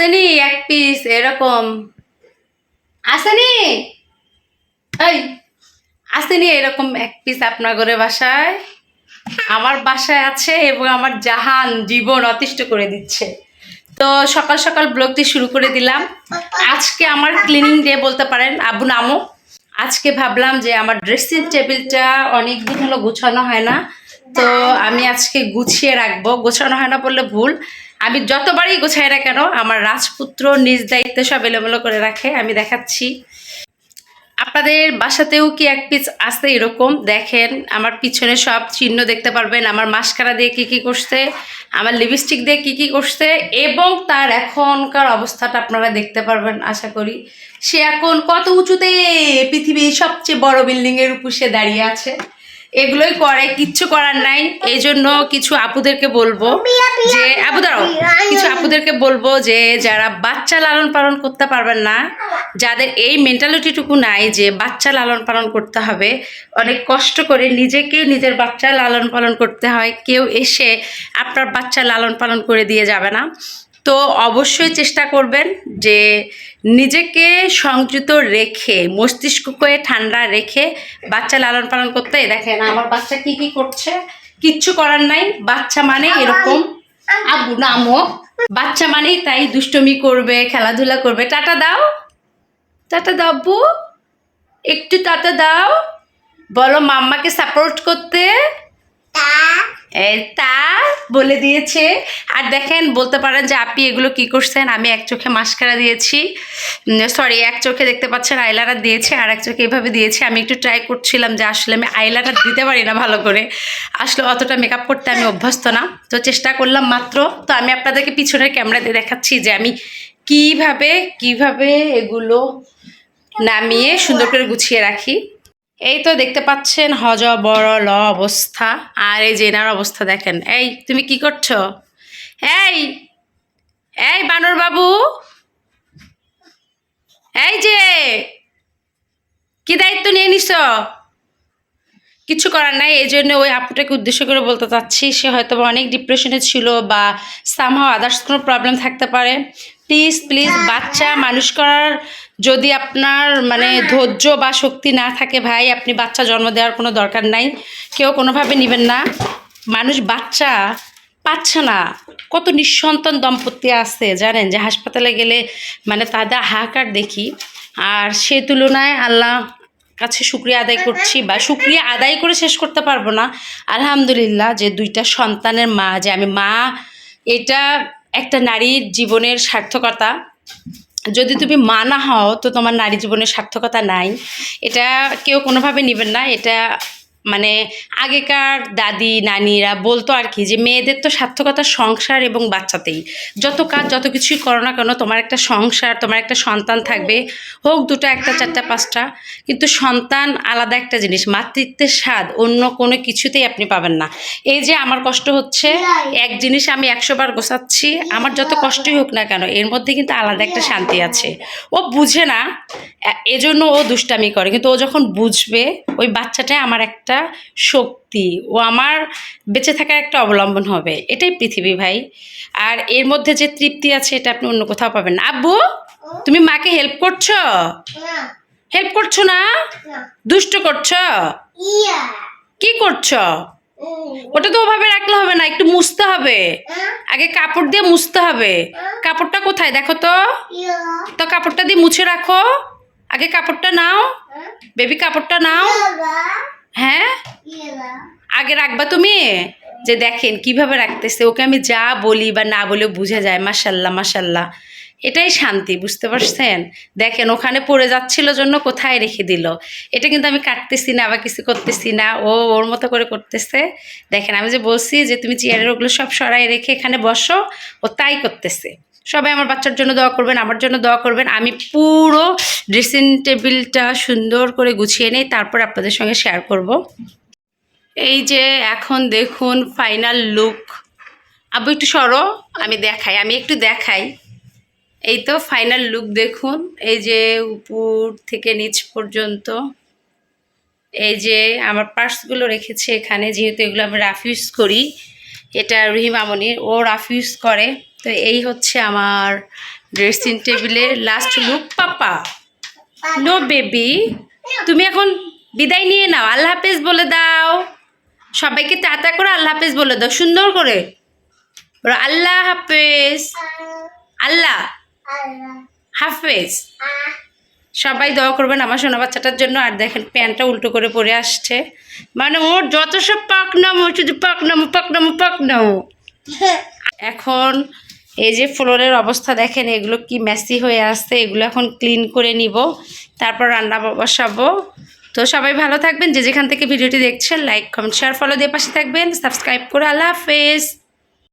আসেনি, এক পিস এরকম। আসেনি? এই, আসেনি এরকম এক পিস আপনার ঘরে বাসায়? আমার বাসায় আছে এবং আমার জাহান জীবন অতিষ্ঠ করে দিচ্ছে। তো সকাল সকাল ব্লগটি শুরু করে দিলাম। আজকে আমার ক্লিনিং ডে বলতে পারেন, আবু নামও আজকে ভাবলাম যে আমার ড্রেসিং টেবিলটা অনেক দিন হলো গুছানো হয় না। তো আমি আজকে গুছিয়ে রাখব। গোছানো হয় না বললে ভুল। আমি যতবারই গোছাই না কেন, আমার রাজপুত্র নিজ দায়িত্বে সব এলোমেলো করে রাখে, আমি দেখাচ্ছি। আপনাদের বাসাতেও কি এক পিস আছে এরকম? দেখেন, আমার পিছনে সব চিহ্ন দেখতে পারবেন, আমার মাস্কারা দিয়ে কি কি করছে, আমার লিপস্টিক দিয়ে কি কি করছে, এবং তার এখনকার অবস্থাটা আপনারা দেখতে পারবেন, আশা করি। সে এখন কত উঁচুতে? পৃথিবীর সবচেয়ে বড় বিল্ডিংয়ের উপর সে দাঁড়িয়ে আছে। এগুলোই করে কিচ্ছু করার নাই। এই জন্য কিছু আপুদেরকে বলব যে আপু দাঁড়াও কিছু আপুদেরকে বলব যে যারা বাচ্চা লালন পালন করতে পারবেন না যাদের এই মেন্টালিটিটুকু নাই যে বাচ্চা লালন পালন করতে হবে অনেক কষ্ট করে নিজেকে নিজের বাচ্চা লালন পালন করতে হয় কেউ এসে আপনার বাচ্চা লালন পালন করে দিয়ে যাবে না। তো অবশ্যই চেষ্টা করবেন যে নিজেকে সংযুত রেখে মস্তিষ্ককে ঠান্ডা রেখে বাচ্চা লালন পালন করতে। দেখেন আমার বাচ্চা কি কি করছে? কিচ্ছু করার নাই। বাচ্চা মানে এরকম। আবু নামো বাচ্চা মানেই তাই দুষ্টমি করবে খেলাধুলা করবে। টাটা দাও। টাটা দাও আব্বু। একটু টাটা দাও। বলো মাম্মাকে সাপোর্ট করতে। তা বলে দিয়েছে। আর দেখেন, বলতে পারেন যে আপনি এগুলো কি করছেন? আমি এক চোখে মাস্কারা দিয়েছি। সরি এক চোখে দেখতে পাচ্ছেন আইলাইনার দিয়েছে, আর এক চোখে এভাবে দিয়েছি। আমি একটু ট্রাই করছিলাম যে আসলে আমি আইলাইনার দিতে পারি না ভালো করে। আসলে অতটা মেকআপ করতে আমি অভ্যস্ত না। তো চেষ্টা করলাম মাত্র। তো আমি আপনাদেরকে পিছনের ক্যামেরাতে দেখাচ্ছি যে আমি কীভাবে কীভাবে এগুলো নামিয়ে সুন্দর করে গুছিয়ে রাখি। এই তো দেখতে পাচ্ছেন হজ বড় ল অবস্থা। আর এই জেনার অবস্থা দেখেন। এই, তুমি কি করছ? এই এই বানর বাবু। এই যে, কি দায়িত্ব নিয়ে নিছ? কিছু করার নাই, এই জন্য ওই আপুটাকে উদ্দেশ্য করে বলতে চাচ্ছি, সে হয়তো অনেক ডিপ্রেশনে ছিল বা সামহাও আদার্স কোনো প্রবলেম থাকতে পারে। প্লিজ প্লিজ বাচ্চা মানুষ করার যদি আপনার মানে ধৈর্য বা শক্তি না থাকে ভাই, আপনি বাচ্চা জন্ম দেওয়ার কোনো দরকার নাই। কেউ কোনোভাবে নেবেন না। মানুষ বাচ্চা পাচ্ছে না। কত নিঃসন্তান দম্পতি আছে, জানেন? যে হাসপাতালে গেলে মানে তাদের হাহাকার দেখি। আর সে তুলনায় আল্লাহ কাছে শুক্রিয়া আদায় করছি বা শুক্রিয়া আদায় করে শেষ করতে পারব না। আলহামদুলিল্লাহ যে দুইটা সন্তানের মা যে আমি মা এটা একটা নারীর জীবনের সার্থকতা। যদি তুমি মা না হও তো তোমার নারী জীবনের সার্থকতা নাই। এটা কেউ কোনোভাবে নেবেন না। এটা মানে আগেকার দাদি, নানিরা বলতো আর কি যে মেয়েদের তো সার্থকতা সংসার এবং বাচ্চাতেই। যত কাজ যত কিছুই করো না কেন তোমার একটা সংসার, তোমার একটা সন্তান থাকবে, হোক দুটো, একটা, চারটা, পাঁচটা। কিন্তু সন্তান আলাদা একটা জিনিস, মাতৃত্বের স্বাদ অন্য কোনো কিছুতেই আপনি পাবেন না। এই যে আমার কষ্ট হচ্ছে, এক জিনিস আমি একশো বার গোছাচ্ছি, আমার যত কষ্টই হোক না কেন, এর মধ্যে কিন্তু আলাদা একটা শান্তি আছে। ও বুঝে না এজন্য ও দুষ্টামি করে। কিন্তু ও যখন বুঝবে ওই বাচ্চাটাই আমার একটা শক্তি। ও আমার বেঁচে থাকার একটা অবলম্বন হবে। এটাই পৃথিবী ভাই। আর এর মধ্যে যে তৃপ্তি আছে এটা আপনি অন্য কোথাও পাবেন না। আব্বু তুমি মাকে হেল্প করছ? হেল্প করছ না? দুষ্ট করছ? কি করছ? ওটা তো ওভাবে রাখলে হবে না একটু মুছতে হবে। আগে কাপড় দিয়ে মুছতে হবে। কাপড়টা কোথায়? দেখো তো। তো কাপড়টা দিয়ে মুছে রাখো। আগে কাপড়টা নাও। বেবি কাপড়টা নাও। হ্যাঁ? আগে রাখবা তুমি? যে দেখেন কীভাবে রাখতেছে। ওকে আমি যা বলি বা না বলে বুঝে যায়। মাসাল্লাহ মাসাল্লাহ এটাই শান্তি বুঝতে পারছেন? দেখেন ওখানে পড়ে যাচ্ছিল জন্য কোথায় রেখে দিল। এটা কিন্তু আমি কাটতেছি না বা কিছু করতেছি না। ও ওর মতো করে করতেছে। দেখেন আমি যে বলছি যে তুমি চেয়ারের ওগুলো সব সরাই রেখে এখানে বসো। ও তাই করতেছে। সবাই আমার বাচ্চার জন্য দোয়া করবেন, আমার জন্য দোয়া করবেন। আমি পুরো ড্রেসিং টেবিলটা সুন্দর করে গুছিয়ে নেই তারপর আপনাদের সঙ্গে শেয়ার করব। এই যে এখন দেখুন ফাইনাল লুক আবু একটু সরো, আমি দেখাই, আমি একটু দেখাই। এই তো ফাইনাল লুক দেখুন, এই যে উপর থেকে নিচ পর্যন্ত। এই যে আমার পার্সগুলো রেখেছে এখানে, যেহেতু এগুলো আমি রাফ ইউজ করি। এটা রহিম আমনির ও রাফ ইউজ করে। তো এই হচ্ছে আমার ড্রেসিং টেবিলের last look papa. No baby তুমি এখন বিদায় নিয়ে নাও আল্লাহ হাফেজ বলে দাও। সবাইকে টাটা করে আল্লাহ হাফেজ বলে দাও সুন্দর করে। আল্লাহ হাফেজ। আল্লাহ। হাফেজ। সবাই দোয়া করবেন আমার সোনা বাচ্চাটার জন্য। আর দেখেন প্যান্টটা উল্টো করে পরে আসছে। মানে ওর যত সব পাকনামো, শুধু পাকনামো পাকনামো পাকনামো। এখন এই যে ফ্লোরের অবস্থা দেখেন, এগুলো কি মেসি হয়ে আসছে, এগুলো এখন ক্লিন করে নিব, তারপর রান্না বসাবো। তো সবাই ভালো থাকবেন, যে যেখান থেকে ভিডিওটি দেখছেন লাইক কমেন্ট শেয়ার ফলো দিয়ে পাশে থাকবেন। সাবস্ক্রাইব করে, আল্লাহ হাফেজ।